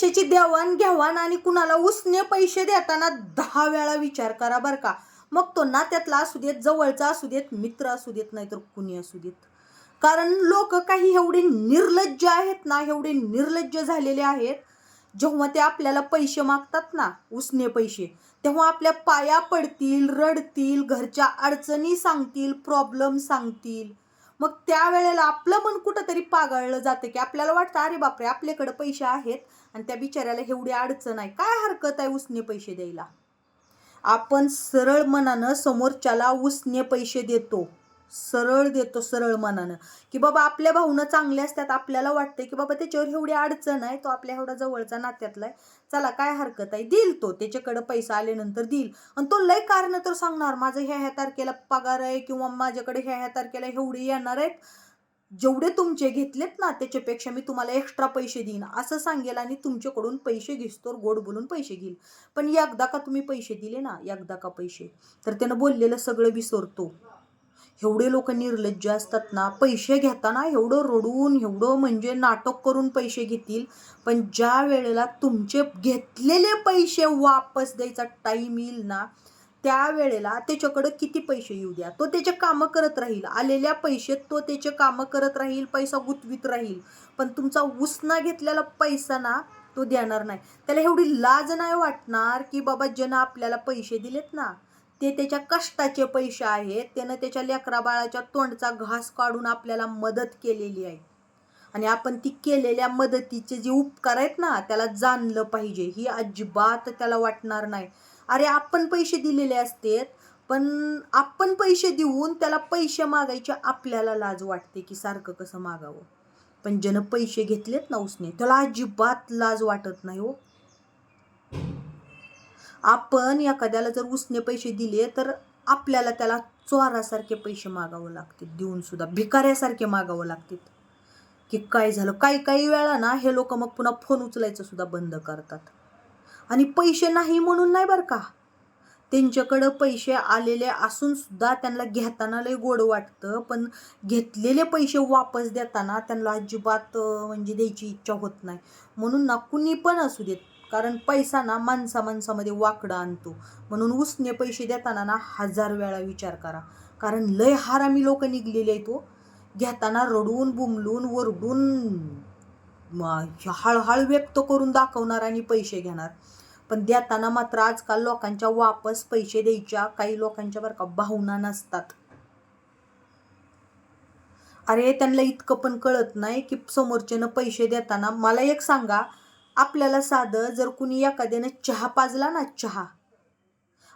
पैशाची देवाण घेवाण आणि कुणाला उसने पैसे देताना दहा वेळा विचार करा बरं का. मग तो नात्यातला असू देत जवळचा असू देत मित्र असू देत नाहीतर कुणी असू देत. कारण लोक काही एवढे निर्लज्ज आहेत ना एवढे निर्लज्ज झालेले आहेत. जेव्हा ते आपल्याला पैसे मागतात ना उसने पैसे तेव्हा आपल्या पाया पडतील रडतील घरच्या अडचणी सांगतील प्रॉब्लेम सांगतील. मग त्यावेळेला आपलं मन कुठंतरी पागळलं जातं की आपल्याला वाटतं अरे बापरे आपल्याकडं पैसे आहेत आणि त्या बिचाऱ्याला एवढी अडचण आहे. काय हरकत आहे उसने पैसे द्यायला? आपण सरळ मनानं समोरच्याला उसने पैसे देतो. सरळ देतो सरळ मनानं. की बाबा आपल्या भावनं चांगले असतात आपल्याला वाटते की बाबा त्याच्यावर एवढी अडचण आहे तो आपल्या एवढा जवळचा नात्यातला आहे. चला काय हरकत आहे? देईल तो त्याच्याकडे पैसा आल्यानंतर देईल. आणि तो लय कारण तर सांगणार माझं ह्या ह्या तारखेला पगार आहे किंवा माझ्याकडे ह्या ह्या तारखेला एवढे येणार आहेत. जेवढे तुमचे घेतलेत ना त्याच्यापेक्षा मी तुम्हाला एक्स्ट्रा पैसे देईन. असं सांगेल आणि तुमच्याकडून पैसे घेसतो गोड बोलून पैसे घेईल. पण एकदा का तुम्ही पैसे दिले ना एकदा का पैसे? तर त्यानं बोललेलं सगळं विसरतो. एवढे लोक निर्लज्ज असतात ना पैसे घेताना एवढं रडून एवढं म्हणजे नाटक करून पैसे घेतील. पण ज्या वेळेला तुमचे घेतलेले पैसे वापस द्यायचा टाईम येईल ना त्यावेळेला त्याच्याकडं किती पैसे येऊ द्या? तो त्याचे कामं करत राहील. आलेल्या पैशेत तो त्याचे कामं करत राहील पैसा गुतवीत राहील. पण तुमचा उसना घेतलेला पैसा ना तो देणार नाही. त्याला एवढी लाज नाही वाटणार की बाबा ज्यानं आपल्याला पैसे दिलेत ना ते त्याच्या कष्टाचे पैसे आहेत. त्यानं त्याच्या लेकरा बाळाच्या तोंडचा घास काढून आपल्याला मदत केलेली आहे. आणि आपण ती केलेल्या मदतीचे जे उपकार आहेत ना त्याला जाणलं पाहिजे. ही अजिबात त्याला वाटणार नाही. अरे आपण पैसे दिलेले असतेत पण आपण पैसे देऊन त्याला पैसे मागायचे आपल्याला लाज वाटते की सारखं कसं मागावं. पण ज्यानं पैसे घेतलेत ना उसने त्याला अजिबात लाज वाटत नाही हो. आपण एखाद्याला जर उसने पैसे दिले तर आपल्याला त्याला चोरासारखे पैसे मागावं लागतील देऊन सुद्धा भिकाऱ्यासारखे मागावं लागतील की काय झालं? काही काही वेळा ना हे लोक मग पुन्हा फोन उचलायचं सुद्धा बंद करतात. आणि पैसे नाही म्हणून नाही बरं का? त्यांच्याकडं पैसे आलेले असून सुद्धा त्यांना घेताना लय गोड वाटतं. पण घेतलेले पैसे वापस देताना त्यांना अजिबात म्हणजे द्यायची इच्छा होत नाही. म्हणून ना कुणी पण असू देत. कारण पैसा ना माणसा माणसामध्ये वाकडं आणतो. म्हणून उसने पैसे देताना ना हजार वेळा विचार करा. कारण लय हारामी लोक निघलेले आहेत तो घेताना रडून बुमलून वरडून हळहळ व्यक्त करून दाखवणार आणि पैसे घेणार. पण देताना मात्र आजकाल लोकांच्या वापस पैसे द्यायच्या काही लोकांच्या बरं का भावना नसतात. अरे त्यांना इतकं पण कळत नाही की समोरच्यानं पैसे देताना मला एक सांगा आपल्याला साधं जर कुणी एखाद्यानं चहा पाजला ना चहा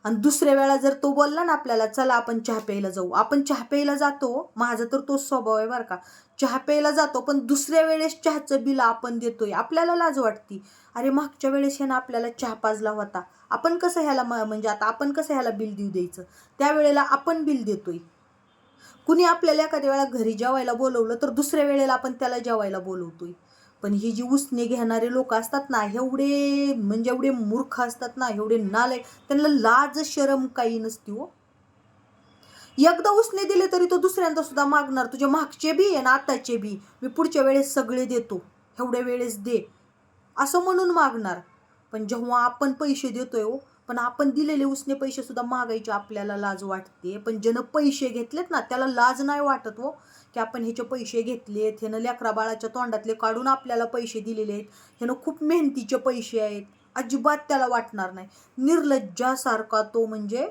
आणि दुसऱ्या वेळा जर तो बोलला ना आपल्याला चला आपण चहा प्यायला जाऊ. आपण चहा प्यायला जातो माझा तर तो स्वभाव आहे बरं का. चहा प्यायला जातो पण दुसऱ्या वेळेस चहाचं बिल आपण देतोय. आपल्याला लाज वाटती. अरे मागच्या वेळेस ह्यानं आपल्याला चहा पाजला होता. आपण कसं ह्याला म- म्हणजे आता आपण कसं ह्याला बिल देऊ द्यायचं? त्यावेळेला आपण बिल देतोय. कुणी आपल्याला एखाद्या वेळा घरी जेवायला बोलवलं तर दुसऱ्या वेळेला आपण त्याला जेवायला बोलवतोय. पण ही जी उसने घेणारे लोक असतात ना एवढे म्हणजे एवढे मूर्ख असतात ना एवढे नाले त्यांना लाज शरम काही नसती हो. एकदा उसने दिले तरी तो दुसऱ्यांदा सुद्धा मागणार. तुझ्या मागचे बी आणि आताचे बी. मी पुढच्या वेळेस सगळे देतो. एवढ्या वेळेस दे. असं म्हणून मागणार. पण जेव्हा आपण पैसे देतोय हो पण आपण दिलेले उसने पैसे सुद्धा मागायचे आपल्याला लाज वाटते. पण ज्यानं पैसे घेतलेत ना त्याला लाज नाही वाटत हो. की आपण ह्याचे पैसे घेतलेत ह्यानं लेकरा बाळाच्या तोंडातले काढून आपल्याला पैसे दिलेले आहेत ह्यानं खूप मेहनतीचे पैसे आहेत. अजिबात त्याला वाटणार नाही. निर्लज्जासारखा तो म्हणजे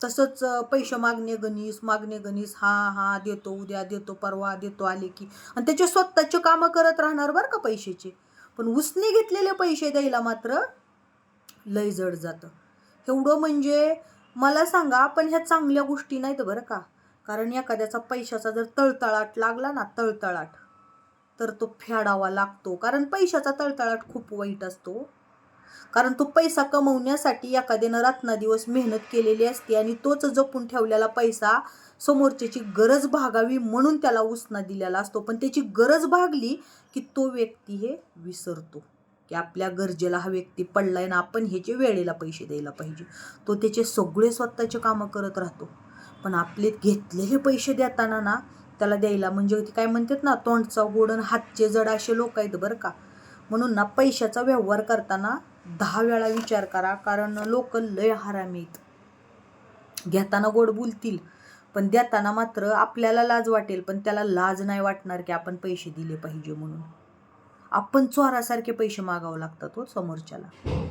तसंच पैसे मागणे गणीस मागणे गणीस हा हा देतो उद्या देतो परवा देतो आले की. आणि त्याचे स्वतःचे कामं करत राहणार बरं का पैशाचे. पण उसने घेतलेले पैसे द्यायला मात्र लय जड जातं. एवढं म्हणजे मला सांगा आपण ह्या चांगल्या गोष्टी नाहीत बरं का. कारण एखाद्याचा पैशाचा जर तळतळाट लागला ना तळतळाट तर तो फेडावा लागतो. कारण पैशाचा तळतळाट खूप वाईट असतो. कारण तो पैसा कमवण्यासाठी एखाद्यानं रात्रदिवस मेहनत केलेली असते आणि तोच जपून ठेवलेला पैसा समोरच्याची गरज भागावी म्हणून त्याला उसना दिलेला असतो. पण त्याची गरज भागली की तो व्यक्ती हे विसरतो. की आपल्या गरजेला हा व्यक्ती पडलाय ना आपण ह्याचे वेळेला पैसे द्यायला पाहिजे. तो त्याचे सगळे स्वतःचे कामं करत राहतो. पण आपले घेतलेले पैसे देताना ना त्याला द्यायला म्हणजे ते काय म्हणतात ना तोंडचा गोड आणि हातचे जड असे लोक आहेत बरं का. म्हणून ना पैशाचा व्यवहार करताना दहा वेळा विचार करा कारण लोक लय हरामीत घेताना गोड बोलतील पण देताना मात्र आपल्याला लाज वाटेल पण त्याला लाज नाही वाटणार की आपण पैसे दिले पाहिजे म्हणून. आपण चोरासारखे पैसे मागावं लागतात हो समोरच्याला.